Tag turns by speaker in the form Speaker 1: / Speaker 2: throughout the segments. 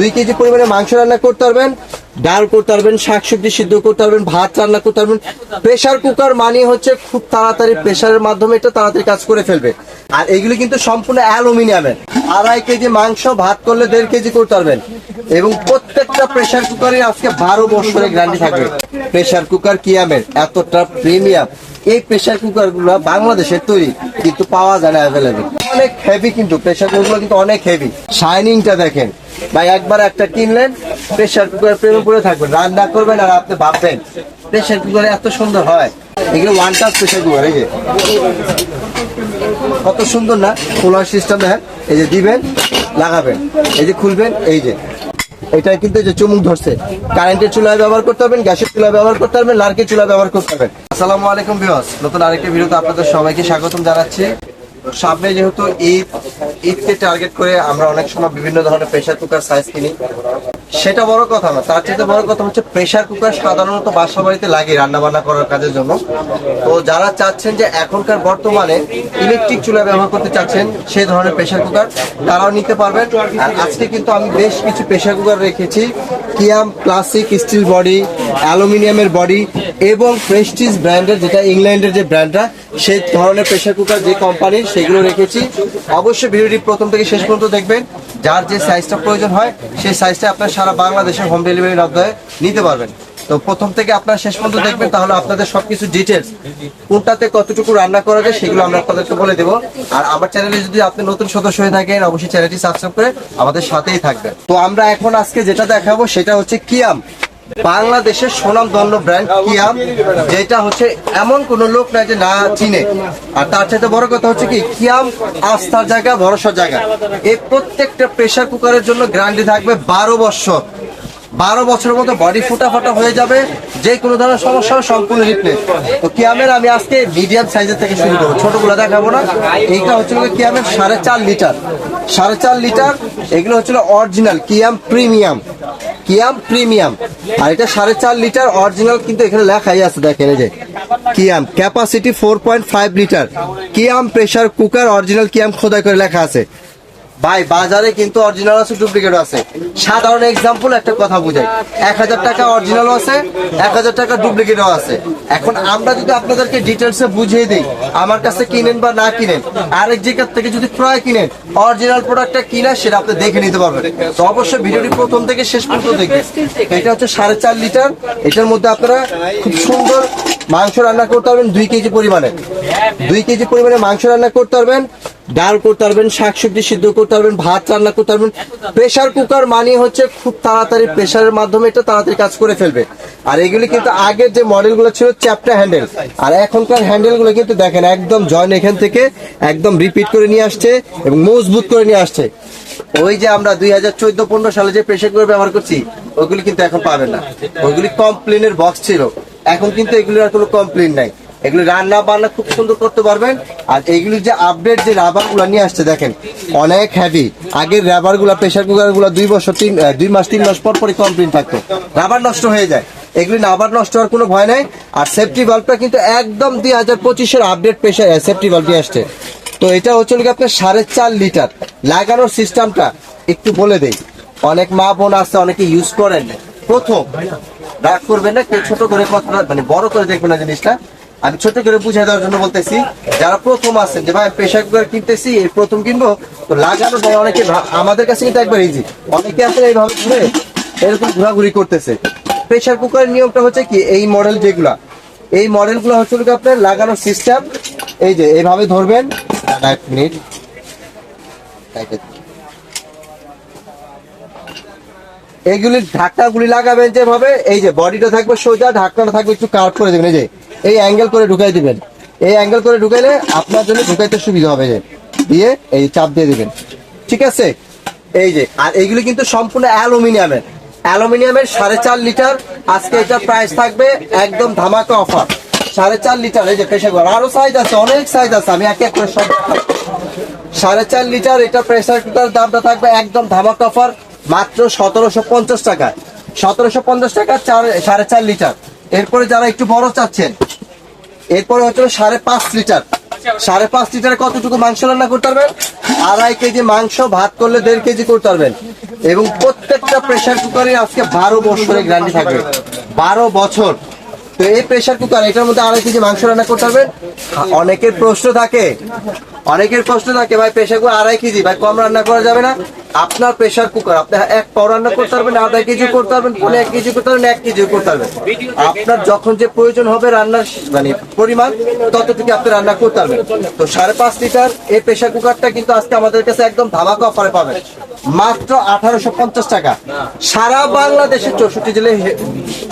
Speaker 1: দুই কেজি পরিমাণে মাংস রান্না করতে পারবেন, ডাল করতে পারবেন, শাকসবজি সিদ্ধ করতে পারবেন, ভাত রান্না করতে পারবেন। প্রেসার কুকার মানে হচ্ছে খুব তাড়াতাড়ি প্রেশারের মাধ্যমে এটা তাড়াতাড়ি কাজ করে ফেলবে। আর এগুলি কিন্তু সম্পূর্ণ অ্যালুমিনিয়ামের। আড়াই কেজি মাংস, ভাত করলে দেড় কেজি করতে পারবেন। এবং প্রত্যেকটা প্রেসার কুকারে আজকে বারো বছরের গ্যারান্টি থাকবে। প্রেসার কুকার কি কিয়ামের এতটা প্রিমিয়াম এই প্রেশার কুকারগুলো বাংলাদেশের তৈরি, কিন্তু পাওয়া যায় না অ্যাভেলেবেল অনেক হেভি কিন্তু প্রেসার কুকার কিন্তু অনেক হেভি শাইনিংটা দেখেন। ভাই, একবার একটা কিনলেন প্রেসার কুকার প্রেমে পড়ে থাকবেন। রান্না করবেন আর আপনি ভাববেন প্রেসার কুকারে এত সুন্দর হয়। এগুলো ওয়ান টাচ প্রেসার কুকার এই যে। কত সুন্দর না? খোলার সিস্টেম দেখেন, এই যে দিবেন, লাগাবেন, এই যে খুলবেন, এই যে। এটা কিন্তু যে চুমুক ধরছে। কারেন্টের চুলায় ব্যবহার করতে পারবেন, গ্যাসের চুলায় ব্যবহার করতে পারবেন, লার্কের চুলা ব্যবহার করতে পারবেন। আসসালামু আলাইকুম বিহস নতুন আরেকটি ভিডিওতে আপনাদের সবাইকে স্বাগতম জানাচ্ছি। সামনে যেহেতু ঈদ, ঈদকে টার্গেট করে আমরা অনেক সময় বিভিন্ন ধরনের প্রেসার কুকার সাইজ কিনি। সেটা বড় কথা না, তার চেয়ে বড় কথা হচ্ছে প্রেসার কুকার সাধারণত বাসা বাড়িতে লাগে রান্না বান্না করার কাজের জন্য। তো যারা চাচ্ছেন যে এখনকার বর্তমানে ইলেকট্রিক চুলা ব্যবহার করতে চাচ্ছেন, সেই ধরনের প্রেসার কুকার তারাও নিতে পারবেন। আর আজকে কিন্তু আমি বেশ কিছু প্রেসার কুকার রেখেছি। কিয়াম ক্লাসিক স্টিল বডি অ্যালুমিনিয়ামের বডি এবং প্রেস্টিজ ব্র্যান্ডের যেটা ইংল্যান্ডের যে ব্র্যান্ডটা সেই ধরনের প্রেশার কুকার যে কোম্পানি সেগুলো রেখেছি। অবশ্যই ভিডিওটি প্রথম থেকে শেষ পর্যন্ত দেখবেন। যার যে সাইজটা প্রয়োজন হয় সেই সাইজটা আপনার সারা বাংলাদেশের হোম ডেলিভারির মাধ্যমে নিতে পারবেন। তো প্রথম থেকে আপনারা শেষ পর্যন্ত দেখবেন তাহলে আপনাদের সবকিছু ডিটেলস কোনটাতে কতটুকু রান্না করা যায় সেগুলো আমরা আপনাদেরকে বলে দেবো। আর আমার চ্যানেলে যদি আপনি নতুন সদস্য হয়ে থাকেন অবশ্যই চ্যানেলটি সাবস্ক্রাইব করে আমাদের সাথেই থাকবেন। তো আমরা এখন আজকে যেটা দেখাবো সেটা হচ্ছে কিয়াম। বাংলাদেশের সুনাম দণ্ড ব্র্যান্ড কিয়াম যেটা হচ্ছে এমন কোন লোক নাই যে না চিনে। আর তার চাইতে বড় কথা হচ্ছে কি কিয়াম আস্থার জায়গা ভরসার জায়গা। এই প্রত্যেকটা প্রেসার কুকারের জন্য গ্যারান্টি থাকবে বারো বছর। বারো বছরের মতো বডি ফুটা ফাটা হয়ে যাবে, যে কোনো ধরনের সমস্যা সম্পূর্ণ রিপ্লেস তো কিয়ামের আমি আজকে মিডিয়াম সাইজের থেকে শুরু করব, ছোটগুলো দেখাবো না। এইটা হচ্ছে কিয়ামের সাড়ে চার লিটার। সাড়ে চার লিটার, এগুলো হচ্ছিল অরিজিনাল কিয়াম প্রিমিয়াম কিয়াম প্রিমিয়াম আর এটা সাড়ে চার লিটার অরিজিনাল কিন্তু এখানে লেখাই আছে, দেখেন এই যে। Kiam capacity four point five litre Kiam pressure cooker original Kiam খোদাই করে লেখা আছে। ভাই, বাজারে কিন্তু অরিজিনাল আছে ডুপ্লিকেট আছে। সাধারণ এক্সাম্পল একটা কথা বুঝাই। এক হাজার টাকা অরিজিনালও আছে, এক হাজার টাকা ডুপ্লিকেটও আছে। এখন আমরা যদি আপনাদেরকে ডিটেলসে বুঝিয়ে দিই, আমার কাছে কিনেন বা না কিনেন, আরেক জায়গার থেকে যদি ক্রয় কিনেন অরিজিনাল প্রোডাক্টটা কিনা সেটা আপনি দেখে নিতে পারবেন। তো অবশ্যই ভিডিওটি প্রথম থেকে শেষ পর্যন্ত দেখবেন। এটা হচ্ছে সাড়ে চার লিটার। এটার মধ্যে আপনারা খুব সুন্দর মাংস রান্না করতে পারবেন দুই কেজি পরিমাণে। দুই কেজি পরিমাণে মাংস রান্না করতে পারবেন। ডাল করতে পারবেন, শাকসবজি সিদ্ধ করতে পারবেন, ভাত রান্না করতে পারবেন। প্রেসার কুকার মানে হচ্ছে খুব তাড়াতাড়ি প্রেসারের মাধ্যমে এটা তাড়াতাড়ি কাজ করে ফেলবে। আর এগুলি কিন্তু আগের যে মডেলগুলো ছিল চ্যাপটা হ্যান্ডেল। আর এখনকার হ্যান্ডেলগুলো কিন্তু দেখেন একদম জয়েন এখান থেকে একদম রিপিট করে নিয়ে আসছে এবং মজবুত করে নিয়ে আসছে। ওই যে আমরা দুই হাজার চোদ্দ পনেরো সালে যে প্রেসার কুকার ব্যবহার করছি, ওগুলি কিন্তু এখন পাবেন না। ওইগুলি কমপ্লেনের বক্স ছিল। এখন কিন্তু এগুলির আর কোনো কমপ্লেন নাই। এগুলো রান্না বান্না খুব সুন্দর করতে পারবেন। আর এইগুলির যে আপডেট যে রাবারগুলো নিয়ে আসছে, দেখেন, অনেক হ্যাভি আগের রাবারগুলা প্রেসার কুকারগুলা দুই বছর, তিন দুই মাস, তিন মাস পর পরই কমপ্লেন থাকতো। রাবার নষ্ট হয়ে যায়। এগুলি রাবার নষ্ট হওয়ার কোনো ভয় নাই। আর সেফটি বাল্বটা কিন্তু একদম দুই হাজার পঁচিশের আপডেট প্রেসার সেফটি বাল্ব নিয়ে আসছে। তো এটা হচ্ছে আপনার সাড়ে চার লিটার। লাগানোর সিস্টেমটা একটু বলে দেই। অনেক মা বোন আছে, অনেকে ইউজ করেন। প্রথম, রাগ করবেন না ছোট করে কথা মানে বড় করে দেখবেন না জিনিসটা। আমি ছোট করে বুঝিয়ে দেওয়ার জন্য বলতেছি, যারা প্রথম আছেন, যে ভাই প্রেশার কুকার কিনতেছি, এই প্রথম কিনবো, তো লাগানো যায় অনেকে আমাদের কাছে কিন্তু একবার ইজি অনেকে আছে এইভাবে ঘুরে, এরকম ঘোরাঘুরি করতেছে। প্রেশার কুকারের নিয়মটা হচ্ছে কি, এই মডেল যেগুলা, এই মডেলগুলো হচ্ছে আপনার লাগানোর সিস্টেম এই যে এইভাবে ধরবেন, এক মিনিট এইগুলির ঢাকনাগুলি লাগাবেন যেভাবে, এই যে বডিটা থাকবে সোজা, ঢাকনাটা থাকবে একটু কাট করে দেবেন, এই যে এই অ্যাঙ্গেল করে ঢুকাই দিবেন। এই অ্যাঙ্গেল করে ঢুকাইলে আপনার জন্য ঢুকাইতে সুবিধা হবে যে, দিয়ে এই চাপ দিয়ে দিবেন। ঠিক আছে? এই যে, আর এইগুলি কিন্তু সম্পূর্ণ অ্যালুমিনিয়ামের। অ্যালুমিনিয়ামের সাড়ে চার লিটার, আজকে এটা প্রাইস থাকবে একদম ধামাকা অফার সাড়ে চার লিটার, এই যে কুকার আরও সাইজ আছে, অনেক সাইজ আছে, আমি এক এক করে সব সাড়ে চার লিটার, এটা প্রেসার কুকার দামটা থাকবে একদম ধামাকা অফার মাত্র সতেরোশো পঞ্চাশ টাকা সতেরোশো পঞ্চাশ টাকা চার, সাড়ে চার লিটার। এরপরে যারা একটু বড় চাচ্ছেন এরপরে হচ্ছে সাড়ে পাঁচ লিটার। সাড়ে পাঁচ লিটারে কতটুকু মাংস রান্না করতে পারবেন? আড়াই কেজি মাংস ভাত করলে দেড় কেজি করতে পারবেন। এবং প্রত্যেকটা প্রেশার কুকারে আজকে বারো বছরের গ্যারান্টি থাকবে। বারো বছর। তো এই প্রেশার কুকার এটার মধ্যে আড়াই কেজি মাংস রান্না করতে পারবেন। অনেকের প্রশ্ন থাকে অনেকের প্রশ্ন থাকে, ভাই, প্রেসার কুকার আড়াই কেজি, ভাই, কম রান্না করা যাবে না। আপনার প্রেসার কুকার, আপনি এক পাও রান্না করতে পারবেন, আধা কেজি করতে পারবেন পনেরো এক কেজি করতে পারবেন, এক কেজি করতে পারবেন। আপনার যখন যে প্রয়োজন হবে রান্নার মানে পরিমাণ, ততটুকু আপনি রান্না করতে পারবেন। তো সাড়ে পাঁচ লিটার এই প্রেসার কুকারটা কিন্তু আজকে আমাদের কাছে একদম ধামাকা অফারে পাবেন। মাত্র আঠারোশো পঞ্চাশ টাকা। সারা বাংলাদেশের চৌষট্টি জেলায়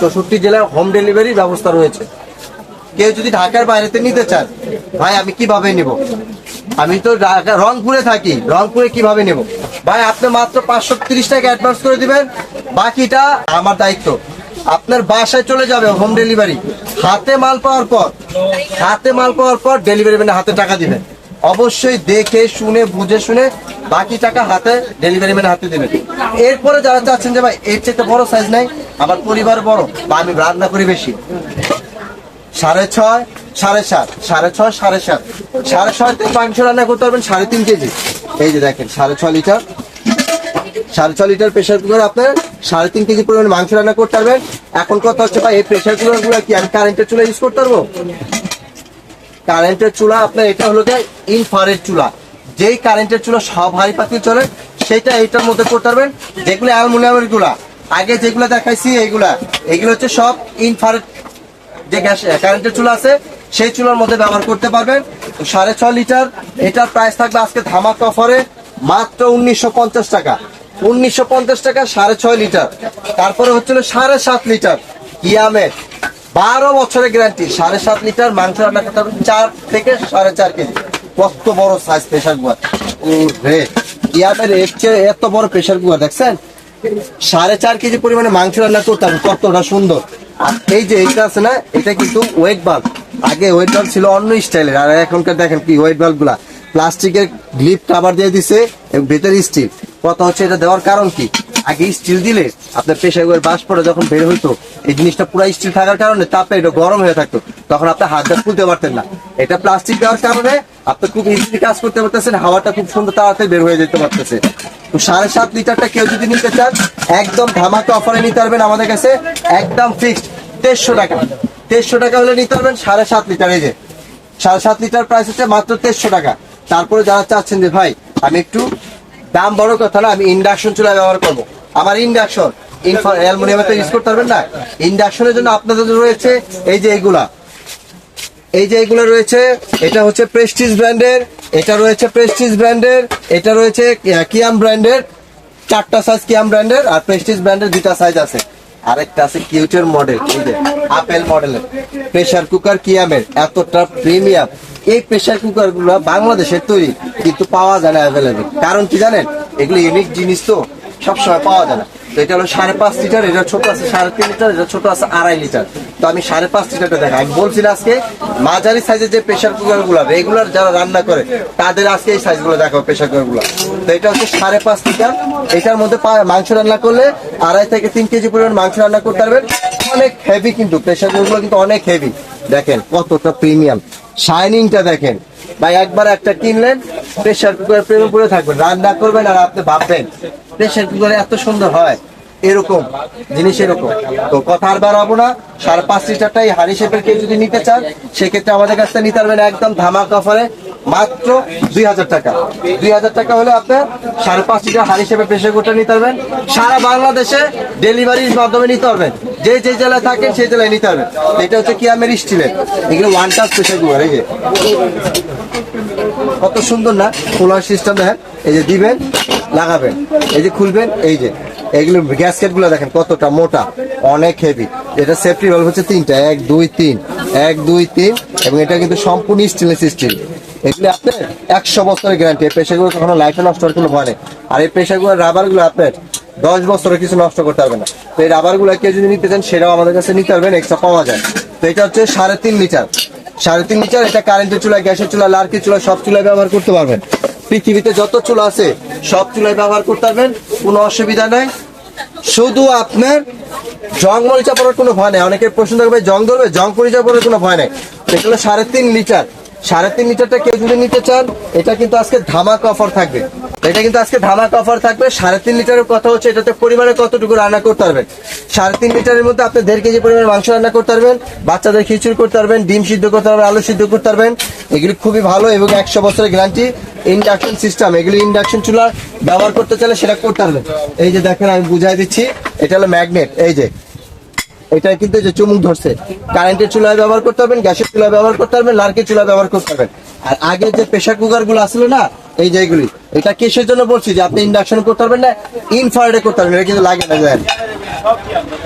Speaker 1: চৌষট্টি জেলায় হোম ডেলিভারি ব্যবস্থা রয়েছে। কেউ যদি ঢাকার বাইরেতে নিতে চান ভাই, আমি কীভাবে নিব? আমি তো রংপুরে থাকি। রংপুরে কীভাবে নেব? ভাই, আপনি মাত্র পাঁচশো তিরিশ টাকা অ্যাডভান্স করে দিবেন। বাকিটা আমার দায়িত্ব। আপনার বাসায় চলে যাবে হোম ডেলিভারি হাতে মাল পাওয়ার পর, হাতে মাল পাওয়ার পর ডেলিভারি ম্যানে হাতে টাকা দিবেন। অবশ্যই দেখে শুনে, বুঝে শুনে বাকি টাকা হাতে ডেলিভারি ম্যানের হাতে দেবেন। এরপরে যারা চাচ্ছেন যে, ভাই, এর চেয়ে বড় সাইজ নাই, আমার পরিবার বড়, বা আমি রান্না করি বেশি। সাড়ে ছয় সাড়ে সাত, সাড়ে ছয়, সাড়ে সাত। সাড়ে ছয় মাংস রান্না করতে পারবেন সাড়ে তিন কেজি। এই যে দেখেন, সাড়ে ছয় লিটার। সাড়ে ছয় লিটার প্রেশার কুকার আপনার সাড়ে তিন কেজি পরিমাণে মাংস রান্না করতে পারবেন। এখন কথা হচ্ছে, ভাই, এই প্রেশার কুকারগুলো কি আমি কারেন্টের চুলা ইউজ করতে পারব? কারেন্টের চুলা আপনার এটা হলো যে ইনফারেট চুলা। যেই কারেন্টের চুলা সব হাড়ি পাতিল চলে, সেটা এইটার মধ্যে করতে পারবেন। যেগুলো অ্যালুমিনিয়ামেরগুলা আগে যেগুলো দেখাইছি, এইগুলা। এগুলো হচ্ছে সব ইনফারেট যে গ্যাস কারেন্টের চুলা আছে সেই চুলার মধ্যে ব্যবহার করতে পারবেন সাড়ে ছয় লিটার, এটার প্রাইস থাকবে আজকে ধামাক অফারে মাত্র উনিশশো পঞ্চাশ টাকা। উনিশশো পঞ্চাশ টাকা সাড়ে ছয় লিটার। তারপরে হচ্ছিল সাড়ে সাত লিটার কিয়ামের বারো বছরের গ্যারান্টি সাড়ে সাত লিটার মাংস রান্না করতে পারবেন চার থেকে সাড়ে চার কেজি। কত বড় সাইজ প্রেশার কুকার ও রে কিয়ামের এর চেয়ে এত বড় প্রেশার কুকার দেখছেন? সাড়ে চার কেজি পরিমাণে মাংস রান্না করতাম কতটা সুন্দর। আর এই যে এইটা আছে না, এটা কিন্তু ওয়েট বাল্ব আগে ওয়েট বাল্ব ছিল অন্য স্টাইলের আর এখনকার দেখেন কি ওয়েট বাল্বগুলা। প্লাস্টিকের গ্লিপ কাভার দিয়ে দিছে, এবং ভেতরে স্টিল কথা হচ্ছে এটা দেওয়ার কারণ কি? আগে স্টিল দিলে আপনার কুকার বাস পরে যখন বের হইতো, এই জিনিসটা পুরো স্টিল থাকার কারণে তাপে এটা গরম হয়ে থাকতো। তখন আপনি হাতটা খুলতে পারতেন না। এটা প্লাস্টিক দেওয়ার কারণে আপনি খুব ইজিলি কাজ করতে পারতেছেন, হাওয়াটা খুব সুন্দর তাড়াতাড়ি বের হয়ে যেতে পারতেছে। তো সাড়ে সাত লিটারটা কেউ যদি নিতে চান, একদম ধামাকা অফারে নিতে পারবেন আমাদের কাছে, একদম ফিক্সড তেরোশো টাকা। তেরোশো টাকা হলে নিতে পারবেন সাড়ে সাত লিটার, এই যে। সাড়ে সাত লিটার প্রাইস হচ্ছে মাত্র তেরোশো টাকা। তারপরে যারা চাচ্ছেন যে, ভাই, আমি একটু দাম বড় কথা না, আমি ইন্ডাকশন চুলা ব্যবহার করব। আমার ইন্ডাকশন অ্যালমোনিয়ামে তো ইউজ করতে পারবেন না। ইন্ডাকশনের জন্য আপনাদের রয়েছে এই যে এইগুলা এই যে এগুলো রয়েছে, এটা হচ্ছে প্রেস্টিজ ব্র্যান্ডের এটা রয়েছে প্রেস্টিজ ব্র্যান্ডের এটা রয়েছে কিয়াম ব্র্যান্ডের চারটা সাইজ কিয়াম ব্র্যান্ডের আর প্রেস্টিজ ব্র্যান্ডের দুটা সাইজ আছে। আরেকটা আছে কিউটের মডেল এই যে আপেল মডেলের প্রেসার কুকার কিয়ামের এতটা প্রিমিয়াম এই প্রেসার কুকারগুলো বাংলাদেশের তৈরি, কিন্তু পাওয়া যায় না অ্যাভেলেবেল কারণ কি জানেন? এগুলো ইউনিক জিনিস তো, সবসময় পাওয়া যায় না। এটা হলো সাড়ে পাঁচ লিটার, এটা ছোট আছে সাড়ে তিন লিটার, এটা ছোট আছে আড়াই লিটার। তো আমি সাড়ে পাঁচ লিটারটা দেখা আমি বলছি আজকে মাঝারি সাইজের যে প্রেশার কুকারগুলো রেগুলার যারা রান্না করে, তাদের আজকে এই সাইজগুলো দেখো প্রেশার কুকারগুলো। তো এটা হচ্ছে সাড়ে পাঁচ লিটার। এটার মধ্যে মাংস রান্না করলে আড়াই থেকে তিন কেজি পরিমাণ মাংস রান্না করতে পারবেন। অনেক হেভি কিন্তু প্রেশার কুকারগুলো কিন্তু অনেক হেভি দেখেন কতটা প্রিমিয়াম শাইনিংটা দেখেন। ভাই, একবার একটা কিনলেন প্রেশার কুকার প্রেমে পড়ে থাকবেন। রান্না করবেন আর আপনি ভাববেন প্রেশার কুকারে এত সুন্দর হয়। এরকম, জিনিস এরকম। তো কথা আর বাড়াবো না, সাড়ে পাঁচ লিটারটাই হাড়ি শেপের কেউ যদি নিতে চান, সেক্ষেত্রে আমাদের কাছ থেকে নিতে পারবেন একদম ধামাক অফারে, মাত্র দুই হাজার টাকা। দুই হাজার টাকা হলে আপনার সাড়ে পাঁচ লিটার হাড়ি শেপের প্রেশার কুকারটা নিতে পারবেন। সারা বাংলাদেশে ডেলিভারির মাধ্যমে নিতে পারবেন। যে যে জেলায় থাকেন সেই জেলায় নিতে পারবেন। এটা হচ্ছে কিয়ামের স্টিলের এগুলো ওয়ান টাচ প্রেশার কুকার এই যে। কত সুন্দর না? খোলার সিস্টেম দেখেন। এই যে দিবেন, লাগাবেন। এই যে খুলবেন, এই যে। এগুলো গ্যাসকেটগুলো দেখেন কতটা মোটা, অনেক হেভি এটা সেফটি ভালভ হচ্ছে তিনটা, এক, দুই, তিন। এক, দুই, তিন, এবং এটা কিন্তু সম্পূর্ণ স্টেনলেস স্টিল এগুলো আপনার একশো বছরের গ্যারান্টি এই প্রেশারগুলো কখনো লাইফে নষ্ট হওয়ার কোনো ভয় নেই। আর এই প্রেশারগুলো রাবারগুলো আপনার দশ বছরে কিছু নষ্ট করতে পারবে না। তো এই রাবারগুলো কেউ যদি নিতে চান, সেটাও আমাদের কাছে নিতে পারবেন এক্সট্রা পাওয়া যায়। তো এটা হচ্ছে সাড়ে তিন লিটার। সাড়ে তিন লিটার, এটা কারেন্টের চুলা গ্যাসের চুলা লার্কির চুলা সব চুলায় ব্যবহার করতে পারবেন। পৃথিবীতে যত চুলা আছে, সব চুলাই ব্যবহার করতে পারবেন, কোনো অসুবিধা নাই। শুধু আপনার জং মরিচা পড়ার কোনো ভয় নেই। অনেকে প্রশ্ন থাকবে জং ধরবে, জং মরিচা পড়ার কোনো ভয় নেই। এগুলো সাড়ে তিন লিটার। সাড়ে তিন লিটারটা কেউ যদি নিতে চান, এটা কিন্তু আজকে ধামাক অফার থাকবে। এটা কিন্তু আজকে ধামাক অফার থাকবে। সাড়ে তিন লিটারের কথা হচ্ছে, এটাতে পরিমাণে কতটুকু রান্না করতে পারবেন? সাড়ে তিন লিটারের মধ্যে আপনি দেড় কেজি পরিমাণ মাংস রান্না করতে পারবেন, বাচ্চাদের খিচুড়ি করতে পারবেন, ডিম সিদ্ধ করতে পারবেন, আলু সিদ্ধ করতে পারবেন। এগুলি খুবই ভালো এবং একশো বছরের গ্যারান্টি। ইন্ডাকশন সিস্টেম, এগুলি ইন্ডাকশন চুলা ব্যবহার করতে চাইলে সেটা করতে পারবেন। এই যে দেখেন, আমি বুঝাই দিচ্ছি, এটা হলো ম্যাগনেট। এই যে এটা কিন্তু যে চুমুক ধরছে। কারেন্টের চুলা ব্যবহার করতে পারবেন, গ্যাসের চুলা ব্যবহার করতে পারবেন লার্কের চুলা ব্যবহার করতে পারবেন। আর আগে যে প্রেশার কুকারগুলো আসলো না, এই যেগুলি এটা কিসের জন্য বলছি যে আপনি ইন্ডাকশন করতে পারবেন না ইনফ্রারেডে করতে পারবেন, এটা কিন্তু লাগে না যায়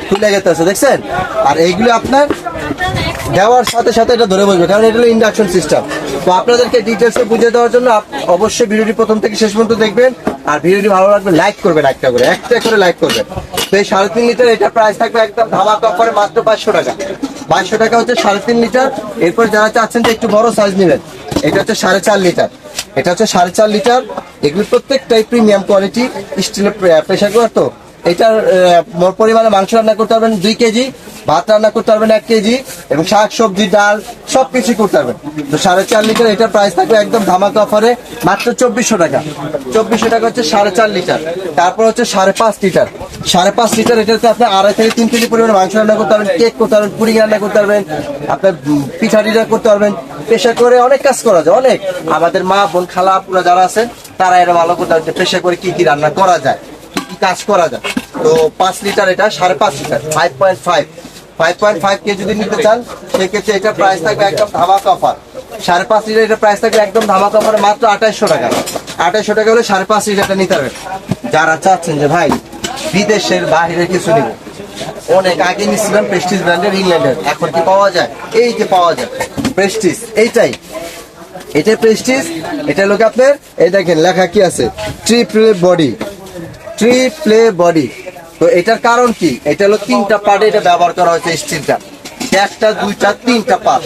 Speaker 1: খুলে গেছে, দেখছেন? আর এইগুলি আপনার দেওয়ার সাথে সাথে এটা ধরে বসবে, কারণ এটা হলো ইন্ডাকশন সিস্টেম তো আপনাদেরকে ডিটেলসে বুঝিয়ে দেওয়ার জন্য অবশ্যই ভিডিওটি প্রথম থেকে শেষ পর্যন্ত দেখবেন, আর ভিডিওটি ভালো লাগবে লাইক করবেন একটা করে একটা করে লাইক করবেন। তো এই সাড়ে তিন লিটার এটা প্রাইস থাকবে একদম ধামাকা করে মাত্র পাঁচশো টাকা। পাঁচশো টাকা হচ্ছে সাড়ে তিন লিটার। এরপর যারা চাচ্ছেন যে একটু বড় সাইজ নেবেন, এটা হচ্ছে সাড়ে চার লিটার। এটা হচ্ছে সাড়ে চার লিটার। এগুলো প্রত্যেকটাই প্রিমিয়াম কোয়ালিটি স্টিলের প্রেশার কুকার তো। এটার পরিমাণে মাংস রান্না করতে পারবেন দুই কেজি। ভাত রান্না করতে পারবেন এক কেজি এবং শাক, সবজি, ডাল সব কিছু করতে পারবেন। তো সাড়ে চার লিটার, এটার প্রাইস থাকবে একদম ধামাকা অফারে মাত্র চব্বিশশো টাকা। চব্বিশশো টাকা হচ্ছে সাড়ে চার লিটার। তারপর হচ্ছে সাড়ে পাঁচ লিটার। সাড়ে পাঁচ লিটার, এটাতে আপনি আড়াই থেকে তিন কেজি পরিমাণে মাংস রান্না করতে পারবেন কেক করতে পারবেন পুডিং রান্না করতে পারবেন, আপনার পিঠা টিঠা করতে পারবেন। প্রেশার করে অনেক কাজ করা যায়, অনেক। আমাদের মা, বোন, খালা, আপুরা যারা আছেন, তারা এটা ভালো করতে পারবে পেশা করে কি কি রান্না করা যায়, কি কি কাজ করা যায়। তো পাঁচ লিটার এটা সাড়ে পাঁচ litre five point five five point five কে যদি নিতে চান, সেক্ষেত্রে এটা প্রাইস থাকবে একদম ধামাকা অফার সাড়ে পাঁচ লিটার এটা প্রাইস থাকবে একদম ধামাকা অফারে মাত্র আঠাইশশো টাকা। আঠাইশশো টাকা হলে সাড়ে পাঁচ লিটারটা নিতে পারবেন। যারা চাচ্ছেন যে, ভাই, বিদেশের বাইরের কিছু নিব। অনেক আগে নিচ্ছিলাম প্রেস্টিজ ব্র্যান্ডের ইংল্যান্ডের এখন কি পাওয়া যায়? এই যে পাওয়া যায়। প্রেস্টিজ এইটাই। এটা প্রেস্টিজ এটা লোক আপনার, এই দেখেন, লেখা কি আছে? Triple body tree play body তো এটার কারণ কি? এটা হলো তিনটা পার্ট এটা ব্যবহার করা হয়েছে স্টিলটা একটা, দুইটা, তিনটা পার্ট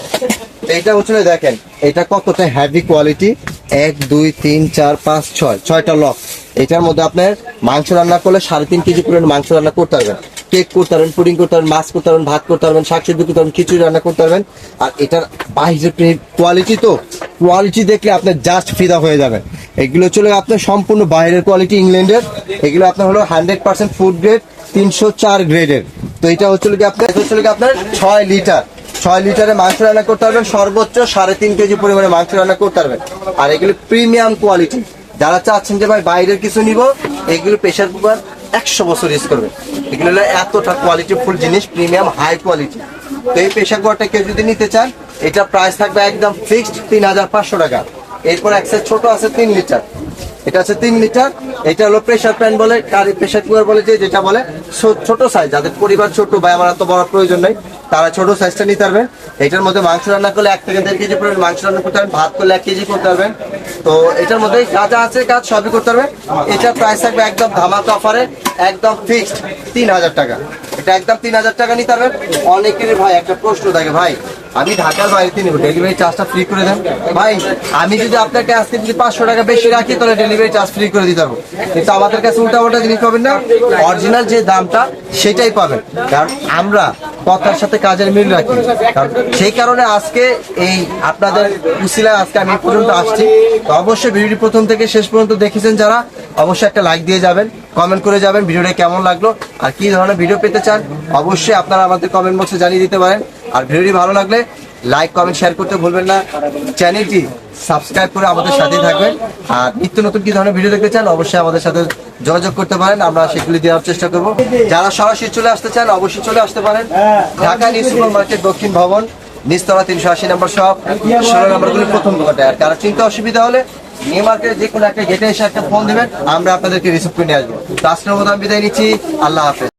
Speaker 1: এইটা হচ্ছে দেখেন, এটা কতটা হেভি কোয়ালিটি এক, দুই, তিন, চার, পাঁচ, ছয়। ছয়টা লক এটার মধ্যে আপনার মাংস রান্না করলে সাড়ে তিন কেজি পরিমাণ মাংস রান্না করতে পারবেন কেক করতে পারবেন পুডিং করতে পারবেন, মাছ করতে পারবেন, ভাত করতে পারবেন শাক সবজি করতে পারবেন, খিচুড়ি রান্না করতে পারবেন। আর এটার বাইরের কোয়ালিটি তো কোয়ালিটি দেখলে আপনার জাস্ট ফিদা হয়ে যাবেন এগুলো চলে আপনার সম্পূর্ণ বাইরের কোয়ালিটি ইংল্যান্ডের। এগুলো আপনার হলো হান্ড্রেড পার্সেন্ট ফুড গ্রেড তিনশো চার গ্রেডের তো এটা হচ্ছে কি আপনার হচ্ছে কি আপনার ছয় লিটার ছয় লিটারে মাংস রান্না করতে পারবেন, সর্বোচ্চ সাড়ে তিন কেজি পরিমাণে মাংস রান্না করতে পারবেন। আর এগুলো প্রিমিয়াম কোয়ালিটি যারা চাচ্ছেন যে ভাই বাইরের কিছু নিব, এগুলো প্রেশার কুকার একশো বছর ইউজ করবে। এগুলো হলো এতটা কোয়ালিটি ফুল জিনিস প্রিমিয়াম হাই কোয়ালিটি তো এই প্রেশার কুকারটা কেউ যদি নিতে চান, এটা প্রাইস থাকবে একদম ফিক্সড তিন হাজার পাঁচশো টাকা। এরপর একটা ছোট আছে তিন লিটার এটা আছে তিন লিটার এটা হলো প্রেসার প্যান বলে, কারি প্রেশার কুকার বলে যে যেটা বলে ছোট সাইজ যাদের পরিবার ছোট বা আমার এত বড় প্রয়োজন নেই, তারা ছোট সাইজটা নিতে পারবেন। এটার মধ্যে মাংস রান্না করলে এক থেকে দেড় কেজি পরিমাণ মাংস রান্না করতে পারবেন, ভাত করলে এক কেজি করতে পারবেন। তো এটার মধ্যে যা আছে কাজ সবই করতে হবে এটার প্রাইস থাকবে একদম ধামাকা অফারে একদম ফিক্সড তিন হাজার টাকা। এটা একদম তিন হাজার টাকা নিতে পারবেন অনেকের ভাই, একটা প্রশ্ন থাকে ভাই আমি ঢাকার বাইরে নিব ডেলিভারি চার্জটা ফ্রি করে দেন। ভাই, আমি যদি আপনাকে আজকে যদি পাঁচশো টাকা বেশি রাখি, তাহলে ডেলিভারি চার্জ ফ্রি করে দিতে পারব। কিন্তু আমাদের কাছে উল্টা পাল্টা জিনিস পাবেন না অরিজিনাল যে দামটা, সেটাই পাবেন। কারণ আমরা কথার সাথে কাজের মিল রাখি। কারণ সেই কারণে আজকে এই আপনাদের উসিলায় আজকে আমি পর্যন্ত আসছি। তো অবশ্যই ভিডিওটি প্রথম থেকে শেষ পর্যন্ত দেখেছেন যারা। অবশ্যই একটা লাইক দিয়ে যাবেন কমেন্ট করে যাবেন ভিডিওটা কেমন লাগল আর কি ধরনের ভিডিও পেতে চান, অবশ্যই আপনারা আমাদের কমেন্ট বক্সে জানিয়ে দিতে পারেন। আর ভিডিওটি ভালো লাগলে লাইক কমেন্ট শেয়ার করতে ভুলবেন না। চ্যানেলটি সাবস্ক্রাইব করে আমাদের সাথেই থাকবেন। আর নিত্য নতুন কি ধরনের ভিডিও দেখতে চান, অবশ্যই আমাদের সাথে যোগাযোগ করতে পারেন। আমরা সেগুলি দেওয়ার চেষ্টা করব। যারা সরাসরি চলে আসতে চান, অবশ্যই চলে আসতে পারেন। ঢাকা নিউ সুপার মার্কেট দক্ষিণ ভবন, নিচতলা তিনশো আশি নম্বর শপ, ষোলো নম্বরগুলি প্রথম দোকানটা আর কারও চিন্তা অসুবিধা হলে নিউ মার্কেট যে কোনো একটা গেটে এসে একটা ফোন দেবেন, আমরা আপনাদেরকে রিসিভ করে নিয়ে আসব। তো আজকের মতো আমি বিদায় নিচ্ছি। আল্লাহ হাফেজ।